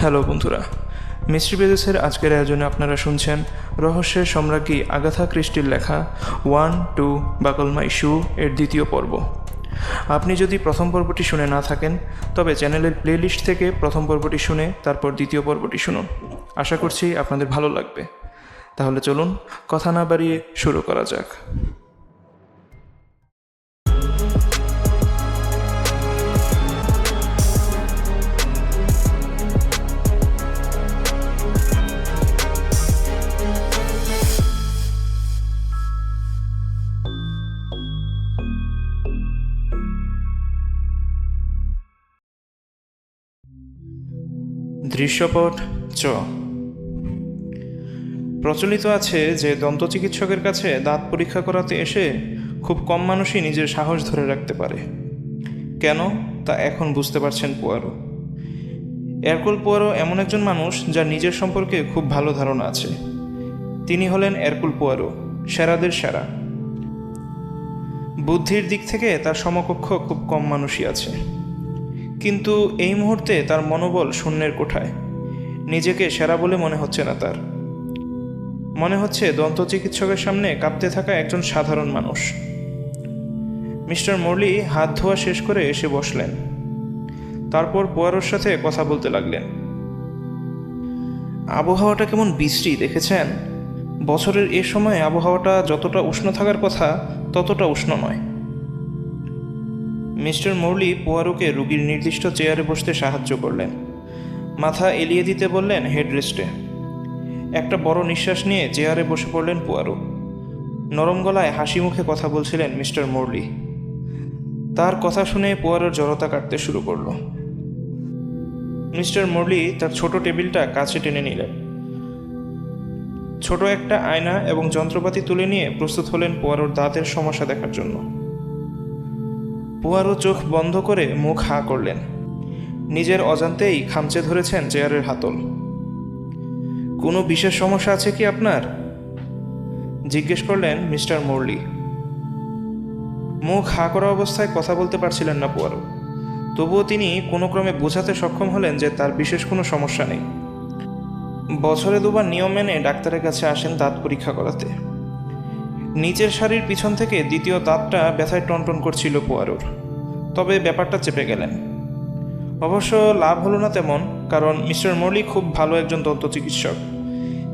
Hello বন্ধুরা mystery পেজেসের আজকের আয়োজনে আপনারা শুনছেন রহস্যের সম্রাজ্ঞী আগাথা ক্রিস্টির লেখা ওয়ান, টু বাকলমাই শু এর দ্বিতীয় পর্ব। আপনি যদি প্রথম পর্বটি শুনে না থাকেন, তবে চ্যানেলের প্লেলিস্ট থেকে প্রথম পর্বটি শুনে তারপর দ্বিতীয় পর্বটি শুনুন। আশা করছি আপনাদের ভালো লাগবে। তাহলে চলুন, কথা না বাড়িয়ে শুরু করা যাক। দৃশ্যপট চ। প্রচলিত আছে যে দন্ত চিকিৎসকের কাছে দাঁত পরীক্ষা করাতে এসে খুব কম মানুষই নিজের সাহস ধরে রাখতে পারে। কেন? তা এখন বুঝতে পারছেন পোয়ারো। এরকুল পোয়ারো এমন একজন মানুষ যার নিজের সম্পর্কে খুব ভালো ধারণা আছে। তিনি হলেন এরকুল পোয়ারো, সেরাদের সেরা। বুদ্ধির দিক থেকে তার সমকক্ষ খুব কম মানুষই আছে। কিন্তু এই মুহূর্তে তার মনোবল শূন্যের কোঠায়। নিজেকে সেরা বলে মনে হচ্ছে না তার। মনে হচ্ছে দন্ত চিকিৎসকের সামনে কাঁপতে থাকা একজন সাধারণ মানুষ। মিস্টার মর্লি হাত ধোয়া শেষ করে এসে বসলেন। তারপর পোয়ারোর সাথে কথা বলতে লাগলেন। আবহাওয়াটা কেমন বৃষ্টি, দেখেছেন? বছরের এ সময় আবহাওয়াটা যতটা উষ্ণ থাকার কথা, ততটা উষ্ণ নয়। মিস্টার মৌলি পোয়ারোকে রুগীর নির্দিষ্ট চেয়ারে বসতে সাহায্য করলেন। মাথা এলিয়ে দিতে বললেন হেডরেস্টে। একটা বড় নিঃশ্বাস নিয়ে চেয়ারে বসে পড়লেন পোয়ারো। নরম গলায় হাসি মুখে কথা বলছিলেন মিস্টার মৌলি তার কথা শুনে পোয়ারোর জড়তা কাটতে শুরু করল। মিস্টার মৌলি তার ছোট টেবিলটা কাছে টেনে নিলেন। ছোট একটা আয়না এবং যন্ত্রপাতি তুলে নিয়ে প্রস্তুত হলেন পোয়ারোর দাঁতের সমস্যা দেখার জন্য। পোয়ারো চোখ বন্ধ করে মুখ হা করলেন। নিজের অজান্তেই খামচে ধরেছেন চেয়ারের হাতল। কোনো বিশেষ সমস্যা আছে কি আপনার? জিজ্ঞেস করলেন মিস্টার মোরলি। মুখ হা করা অবস্থায় কথা বলতে পারছিলেন না পোয়ারো। তবুও তিনি কোনো ক্রমে বোঝাতে সক্ষম হলেন যে তার বিশেষ কোনো সমস্যা নেই। বছরে দুবার নিয়ম মেনে ডাক্তারের কাছে আসেন দাঁত পরীক্ষা করাতে। নিচের শাড়ির পিছন থেকে দ্বিতীয় দাঁতটা ব্যথায় টনটন করছিল পোয়ারোর তবে ব্যাপারটা চেপে গেলেন। অবশ্য লাভ হলো না তেমন, কারণ মিস্টার মৌলি খুব ভালো একজন দন্ত চিকিৎসক।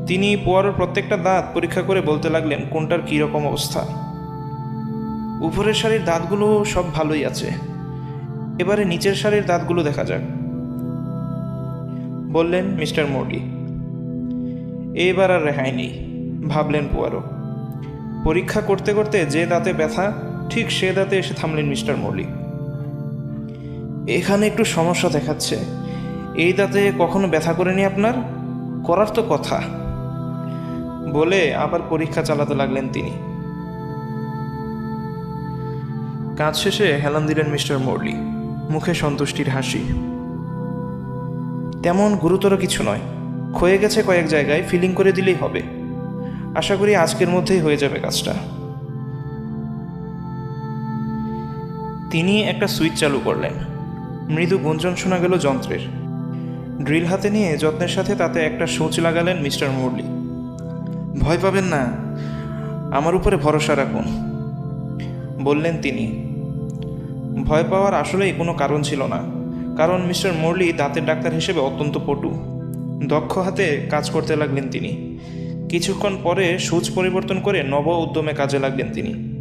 তিনি পোয়ারোর প্রত্যেকটা দাঁত পরীক্ষা করে বলতে লাগলেন, কোনটার কী রকম অবস্থা? উপরের শাড়ির দাঁতগুলো সব ভালোই আছে। এবারে নিচের শাড়ির দাঁতগুলো দেখা যাক। বললেন মিস্টার মৌলি এইবার আর রেহাই নেই, ভাবলেন পোয়ারো পরীক্ষা করতে করতে যে দাঁতে ব্যথা, ঠিক সে দাঁতে এসে থামলেন মিস্টার মল্লিক এখানে একটু সমস্যা দেখাচ্ছে। এই দাঁতে কখনো ব্যথা করেনি আপনার? করার তো কথা। বলে আবার পরীক্ষা চালাতে লাগলেন তিনি। কাজ শেষে হেলান দিলেন মিস্টার মোরলি মুখে সন্তুষ্টির হাসি। তেমন গুরুতর কিছু নয়। ক্ষয়ে গেছে কয়েক জায়গায়, ফিলিং করে দিলেই হবে। আশা করি আজকের মধ্যেই হয়ে যাবে কাজটা। তিনি একটা সুইচ চালু করলেন। মৃদু গুঞ্জন শোনা গেল যন্ত্রের। ড্রিল হাতে নিয়ে যত্নের সাথে তাতে একটা সূচ লাগালেন মিস্টার মুরলি। ভয় পাবেন না, আমার উপরে ভরসা রাখুন। বললেন তিনি। ভয় পাওয়ার আসলেই কোনো কারণ ছিল না, কারণ মিস্টার মুরলি দাঁতের ডাক্তার হিসেবে অত্যন্ত পটু। দক্ষ হাতে কাজ করতে লাগলেন তিনি। কিছুক্ষণ পরে সূচ পরিবর্তন করে নব উদ্যমে কাজে লাগলেন তিনি।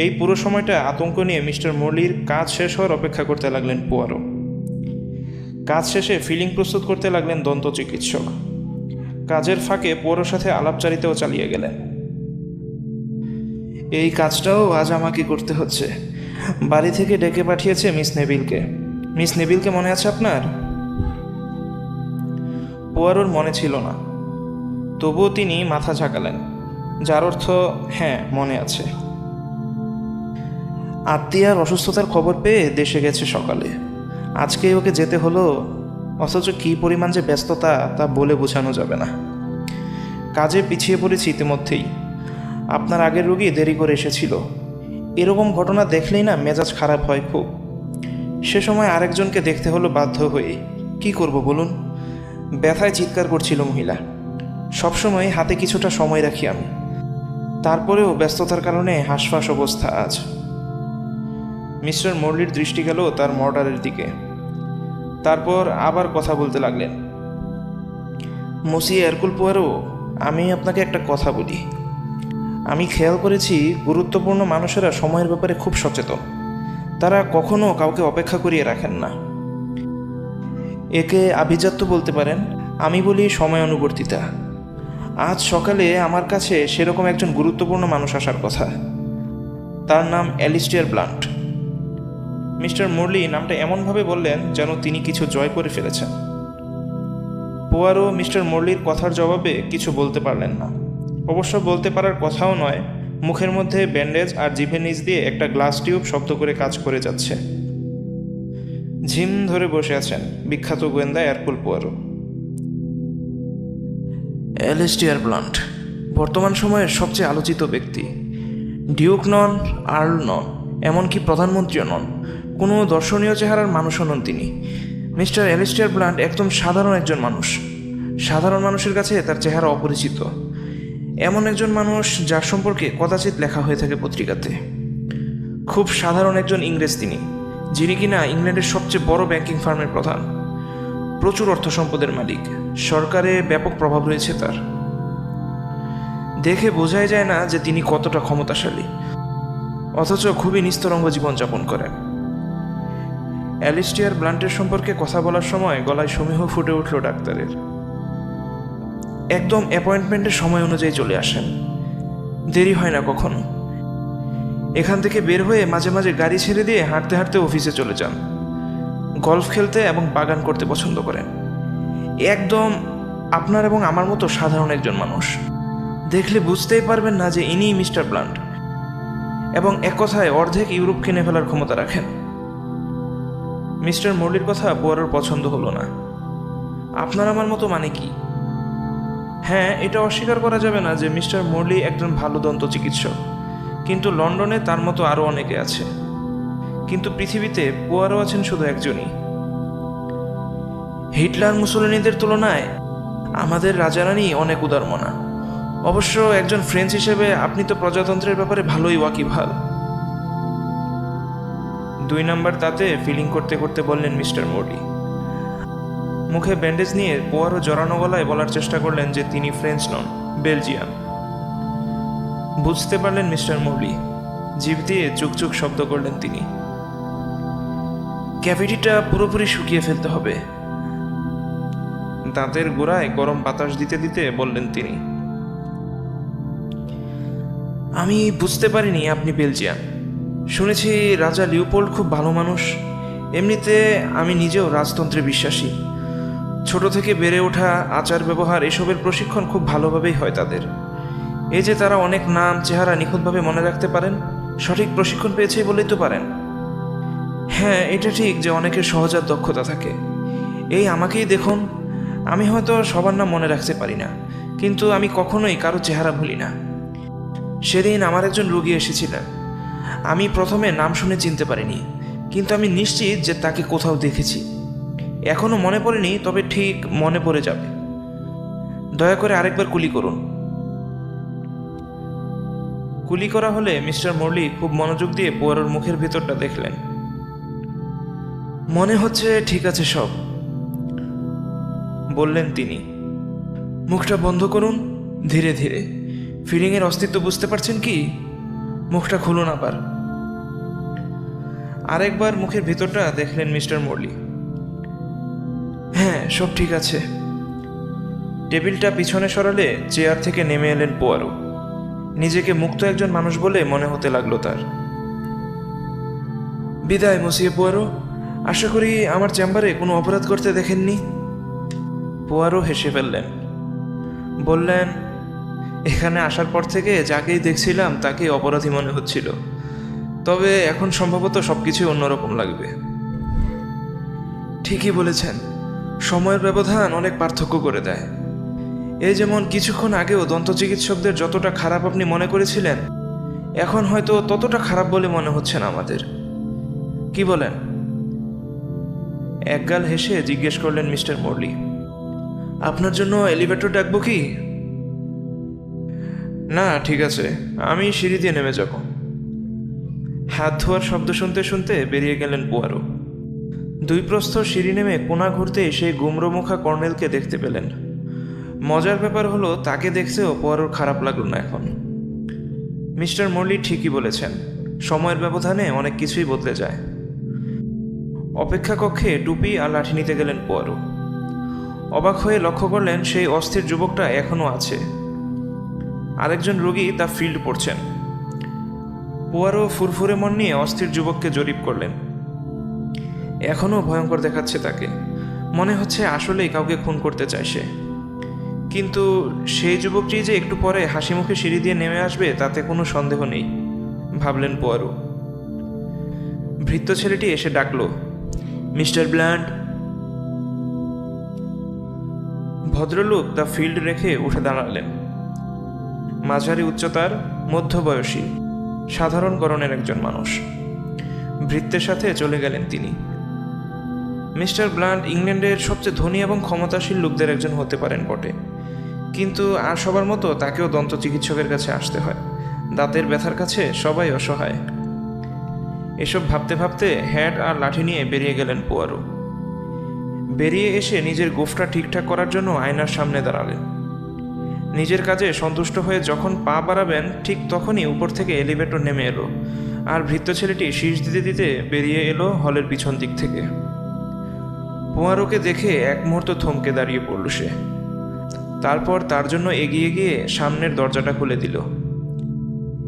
এই পুরো সময়টা আতঙ্ক নিয়ে মিস্টার মুরলির কাজ শেষ হওয়ার অপেক্ষা করতে লাগলেন পোয়ারো। কাজ শেষে ফিলিং প্রস্তুত করতে লাগলেন দন্ত চিকিৎসক। কাজের ফাঁকে পোয়ারোর সাথে আলাপচারিতাও চালিয়ে গেলেন। এই কাজটাও আজ আমাকে করতে হচ্ছে। বাড়ি থেকে ডেকে পাঠিয়েছে মিস নেবিলকে মিস নেবিলকে মনে আছে আপনার? পোয়ারোর মনে ছিল না। তবুও তিনি মাথা ঝাঁকালেন, যার অর্থ হ্যাঁ মনে আছে। আত্মীয়ার অসুস্থতার খবর পেয়ে দেশে গেছে সকালে। আজকে ওকে যেতে হলো, অথচ কী পরিমাণ যে ব্যস্ততা তা বলে বোঝানো যাবে না। কাজে পিছিয়ে পড়েছি ইতিমধ্যেই। আপনার আগের রুগী দেরি করে এসেছিল। এরকম ঘটনা দেখলেই না মেজাজ খারাপ হয় খুব। সে সময় আরেকজনকে দেখতে হলো বাধ্য হয়ে। কি করব বলুন? ব্যথায় চিৎকার করছিল মহিলা। সবসময় হাতে কিছুটা সময় রাখি আমি। তারপরেও ব্যস্ততার কারণে হাঁসফাঁস অবস্থা আজ। মিস্টার মর্লির দৃষ্টি গেল তার মর্ডারের দিকে। তারপর আবার কথা বলতে লাগলেন। মসি এরকুল পোয়ারো, আমি আপনাকে একটা কথা বলি। আমি খেয়াল করেছি গুরুত্বপূর্ণ মানুষেরা সময়ের ব্যাপারে খুব সচেতন। তারা কখনো কাউকে অপেক্ষা করিয়ে রাখেন না। একে আভিজাত্য বলতে পারেন, আমি বলি সময় অনুবর্তিতা আজ সকালে আমার কাছে সেরকম একজন গুরুত্বপূর্ণ মানুষ আসার কথা। তার নাম অ্যালিস্টিয়ার ব্লান্ট। মিস্টার মুরলি নামটা এমনভাবে বললেন যেন তিনি কিছু জয় করে ফেলেছেন। পোয়ারো মিস্টার মুরলির কথার জবাবে কিছু বলতে পারলেন না। অবশ্য বলতে পারার কথাও নয়, মুখের মধ্যে ব্যান্ডেজ আর জিভের নিচ দিয়ে একটা গ্লাস টিউব শব্দ করে কাজ করে যাচ্ছে। ঝিম ধরে বসে আছেন বিখ্যাত গোয়েন্দা এয়ারকুল পোয়ারো। অ্যালেস্টিয়ার ব্লান্ট। বর্তমান সময়ের সবচেয়ে আলোচিত ব্যক্তি। ডিউক নন, আর্ল নন, এমনকি প্রধানমন্ত্রীও নন। কোনো দর্শনীয় চেহারার মানুষও নন তিনি। মিস্টার অ্যালেস্টিয়ার ব্লান্ট একদম সাধারণ একজন মানুষ। সাধারণ মানুষের কাছে তার চেহারা অপরিচিত। এমন একজন মানুষ যার সম্পর্কে কদাচিৎ লেখা হয়ে থাকে পত্রিকাতে। খুব সাধারণ একজন ইংরেজ তিনি, যিনি কিনা ইংল্যান্ডের সবচেয়ে বড় ব্যাংকিং ফার্মের প্রধান। প্রচুর অর্থ সম্পদের মালিক। সরকারে ব্যাপক প্রভাব রয়েছে তার। দেখে বোঝাই যায় না যে তিনি কতটা ক্ষমতাশালী। অথচ খুবই নিস্তরঙ্গ জীবনযাপন করেন। অ্যালিস্টিয়ার ব্লান্টের সম্পর্কে কথা বলার সময় গলায় সমীহ ফুটে উঠল ডাক্তারের। একদম অ্যাপয়েন্টমেন্টের সময় অনুযায়ী চলে আসেন। দেরি হয় না কখনো। এখান থেকে বের হয়ে মাঝে মাঝে গাড়ি ছেড়ে দিয়ে হাঁটতে হাঁটতে অফিসে চলে যান। গলফ খেলতে এবং বাগান করতে পছন্দ করেন। একদম আপনার এবং আমার মতো সাধারণ একজন মানুষ। দেখলে বুঝতেই পারবেন না যে ইনিই মিস্টার প্লান্ট। এবং এক কথায় অর্ধেক ইউরোপ কিনে ফেলার ক্ষমতা রাখেন। মিস্টার মর্লির কথা পোয়ারোর পছন্দ হলো না। আপনার আমার মতো মানে কি? হ্যাঁ এটা অস্বীকার করা যাবে না যে মিস্টার মর্লি একজন ভালো দন্ত চিকিৎসক। কিন্তু লন্ডনে তার মতো আরও অনেকে আছে। কিন্তু পৃথিবীতে পোয়ারও আছেন শুধু একজনই। হিটলার মুসলিনীদের তুলনায় আমাদের রাজারানী অনেক উদারমনা। অবশ্য একজন ফ্রেঞ্চ হিসেবে আপনি তো প্রজাতন্ত্রের ব্যাপারে ভালোই ওয়াকিবহাল। দুই নাম্বার তাতে ফিলিং করতে করতে বললেন মিস্টার মোডি। মুখে ব্যান্ডেজ নিয়ে পোয়ারও জড়ানো গলায় বলার চেষ্টা করলেন যে তিনি ফ্রেঞ্চ নন বেলজিয়াম বুঝতে পারলেন মিস্টার মৌলি জিভ দিয়ে চুকচুক শব্দ করলেন তিনি। ক্যাভিটিটা পুরোপুরি শুকিয়ে ফেলতে হবে। দাঁতের গোড়ায় গরম বাতাস দিতে দিতে বললেন তিনি। আমি বুঝতে পারিনি আপনি বেলজিয়াম শুনেছি রাজা লিওপোল্ড খুব ভালো মানুষ। এমনিতে আমি নিজেও রাজতন্ত্রে বিশ্বাসী। ছোট থেকে বেড়ে ওঠা আচার ব্যবহার এসবের প্রশিক্ষণ খুব ভালোভাবেই হয় তাদের। এই যে তারা অনেক নাম চেহারা নিখুঁতভাবে মনে রাখতে পারেন সঠিক প্রশিক্ষণ পেয়েছে বলেই তো পারেন। হ্যাঁ এটা ঠিক যে অনেকের সহজাত দক্ষতা থাকে। এই আমাকেই দেখুন, আমি হয়তো সবার নাম মনে রাখতে পারি না, কিন্তু আমি কখনোই কারও চেহারা ভুলি না। সেদিন আমার একজন রোগী এসেছিলেন। আমি প্রথমে নাম শুনে চিনতে পারিনি, কিন্তু আমি নিশ্চিত যে তাকে কোথাও দেখেছি। এখনও মনে পড়েনি, তবে ঠিক মনে পড়ে যাবে। দয়া করে আরেকবার কুলি করুন। কুলি করা হলে মিস্টার মর্লি খুব মনোযোগ দিয়ে পোয়ারোর মুখের ভিতরটা দেখলেন। মনে হচ্ছে ঠিক আছে সব। বললেন তিনি। মুখটা বন্ধ করুন, ধীরে ধীরে। ফিলিংয়ের অস্তিত্ব বুঝতে পারছেন কি? মুখটা খুলুন আবার। আরেকবার মুখের ভিতরটা দেখলেন মিস্টার মর্লি। হ্যাঁ সব ঠিক আছে। টেবিলটা পিছনে সরালে চেয়ার থেকে নেমে এলেন পোয়ারো। নিজেকে মুক্ত একজন মানুষ বলে মনে হতে লাগল তার। বিদায়, মসিয়ে পোয়ারো। আশা করি আমার চেম্বারে কোনো অপরাধ করতে দেখেননি। পোয়ারো হেসে ফেললেন। বললেন, এখানে আসার পর থেকে যাকেই দেখছিলাম, তাকেই অপরাধী মনে হচ্ছিল। তবে এখন সম্ভবত সব কিছুই অন্যরকম লাগবে। ঠিকই বলেছেন। সময়ের ব্যবধান অনেক পার্থক্য করে দেয়। এই যেমন কিছুক্ষণ আগেও দন্ত চিকিৎসকদের যতটা খারাপ আপনি মনে করেছিলেন, এখন হয়তো ততটা খারাপ বলে মনে হচ্ছে না আমাদের। কি বলেন? একগাল হেসে জিজ্ঞেস করলেন মিস্টার মর্লি, আপনার জন্য এলিভেটর ডাকবো কি? না, ঠিক আছে, আমি সিঁড়ি দিয়ে নেমে যাব। হাত ধোয়ার শব্দ শুনতে শুনতে বেরিয়ে গেলেন পোয়ারো দুই প্রস্থ সিঁড়ি নেমে কোনা ঘুরতে সেই গুমরোমুখা কর্নেলকে দেখতে পেলেন। মজার ব্যাপার হলো, তাকে দেখতেও পোয়ারোর খারাপ লাগল না এখন। মিস্টার মর্লি ঠিকই বলেছেন, সময়ের ব্যবধানে অনেক কিছুই বদলে যায়। অপেক্ষা কক্ষে টুপি আর লাঠি নিতে গেলেন পোয়ারো অবাক হয়ে লক্ষ্য করলেন সেই অস্থির যুবকটা এখনও আছে। আরেকজন রোগী তা ফিল্ড পড়ছেন। পোয়ারো ফুরফুরে মন নিয়ে অস্থির যুবককে জরিপ করলেন। এখনও ভয়ঙ্কর দেখাচ্ছে তাকে। মনে হচ্ছে আসলেই কাউকে খুন করতে চায় সে। কিন্তু সেই যুবকটি যে একটু পরে হাসি মুখে সিঁড়ি দিয়ে নেমে আসবে, তাতে কোনো সন্দেহ নেই, ভাবলেন পোয়ারো ভৃত্য ছেলেটি এসে ডাকলো মিস্টার ব্ল্যান্ড? ভদ্রলোক তা ফিল্ড রেখে উঠে দাঁড়ালেন। মাঝারি উচ্চতার মধ্যবয়সী, সাধারণ গরনের একজন মানুষ। ভৃত্যের সাথে চলে গেলেন তিনি। মিস্টার ব্লান্ট ইংল্যান্ডের সবচেয়ে ধনী এবং ক্ষমতাশীল লোকদের একজন হতে পারেন বটে। কিন্তু আর সবার মতো তাকেও দন্ত চিকিৎসকের কাছে আসতে হয়। দাঁতের ব্যথার কাছে সবাই অসহায়। এসব ভাবতে ভাবতে হ্যাট আর লাঠি নিয়ে বেরিয়ে গেলেন পোয়ারো। বেরিয়ে এসে নিজের গোফটা ঠিকঠাক করার জন্য আয়নার সামনে দাঁড়ালেন। নিজের কাজে সন্তুষ্ট হয়ে যখন পা বাড়াবেন, ঠিক তখনই উপর থেকে এলিভেটর নেমে এলো আর ভৃত্য ছেলেটি শীষ দিতে দিতে বেরিয়ে এলো হলের পিছন দিক থেকে। পোয়ারোকে দেখে এক মুহূর্ত থমকে দাঁড়িয়ে পড়ল সে। তারপর তার জন্য এগিয়ে গিয়ে সামনের দরজাটা খুলে দিল।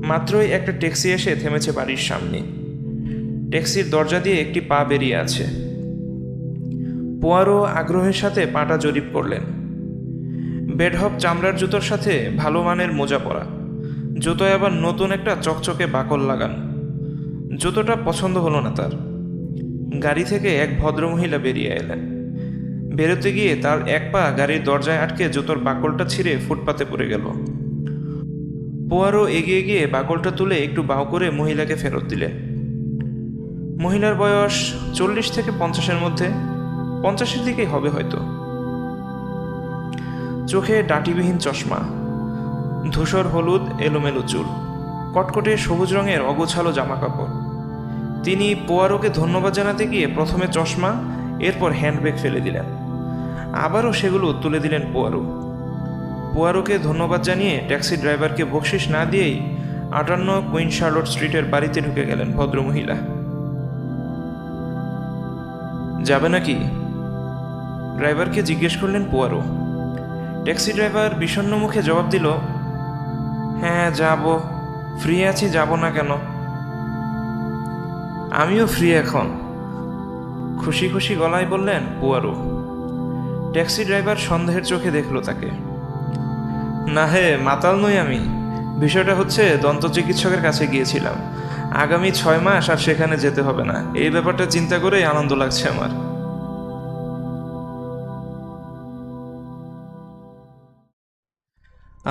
মাত্রই একটা ট্যাক্সি এসে থেমেছে বাড়ির সামনে। ট্যাক্সির দরজা দিয়ে একটি পা বেরিয়ে আছে। পোয়ারো আগ্রহের সাথে পাটা জরিপ করলেন। বেডহপ চামড়ার জুতোর সাথে ভালো মানের মোজা পরা। জুতোয় আবার নতুন একটা চকচকে বাকল লাগান। জুতোটা পছন্দ হলো না তার। গাড়ি থেকে এক ভদ্রমহিলা বেরিয়ে এলেন। বেরোতে গিয়ে তার এক পা গাড়ির দরজায় আটকে জুতোর বাকলটা ছিঁড়ে ফুটপাতে পড়ে গেল। পোয়ারো এগিয়ে গিয়ে বাকলটা তুলে একটু বাউ করে মহিলাকে ফেরত দিলেন। মহিলার বয়স চল্লিশ থেকে পঞ্চাশের মধ্যে পঞ্চাশের দিকেই হবে হয়তো। চোখে ডাটিবিহীন চশমা, ধূসর হলুদ, এলোমেলো চুল, কটকটে সবুজ রঙের অগোছালো জামা কাপড় তিনি পোয়ারোকে ধন্যবাদ জানাতে গিয়ে প্রথমে চশমা, এরপর হ্যান্ডব্যাগ ফেলে দিলেন। আবারও সেগুলো তুলে দিলেন পোয়ারো। পোয়ারোকে ধন্যবাদ জানিয়ে ট্যাক্সি ড্রাইভারকে বকশিস না দিয়েই আটান্ন কুইন শার্লট স্ট্রিটের বাড়িতে ঢুকে গেলেন ভদ্রমহিলা। যাবে নাকি? ড্রাইভারকে জিজ্ঞেস করলেন পোয়ারো। ট্যাক্সি ড্রাইভার বিষণ্ণ মুখে জবাব দিল হ্যাঁ যাব। ফ্রি আছি, যাব না কেন? আমিও ফ্রি এখন। খুশি খুশি গলায় বললেন পুয়ারো। ট্যাক্সি ড্রাইভার সন্দেহের চোখে দেখল তাকে। না হে, মাতাল নই আমি। বিষয়টা হচ্ছে দন্ত চিকিৎসকের কাছে গিয়েছিলাম। আগামী ছয় মাস আর সেখানে যেতে হবে না। এই ব্যাপারটা চিন্তা করেই আনন্দ লাগছে আমার।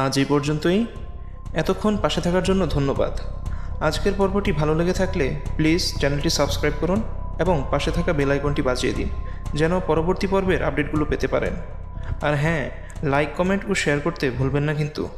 আজ এই পর্যন্তই। এতক্ষণ পাশে থাকার জন্য ধন্যবাদ। আজকের পর্বটি ভালো লেগে থাকলে প্লিজ চ্যানেলটি সাবস্ক্রাইব করুন এবং পাশে থাকা বেল আইকনটি বাজিয়ে দিন, যেন পরবর্তী পর্বের আপডেটগুলো পেতে পারেন। আর হ্যাঁ লাইক, কমেন্ট ও শেয়ার করতে ভুলবেন না কিন্তু।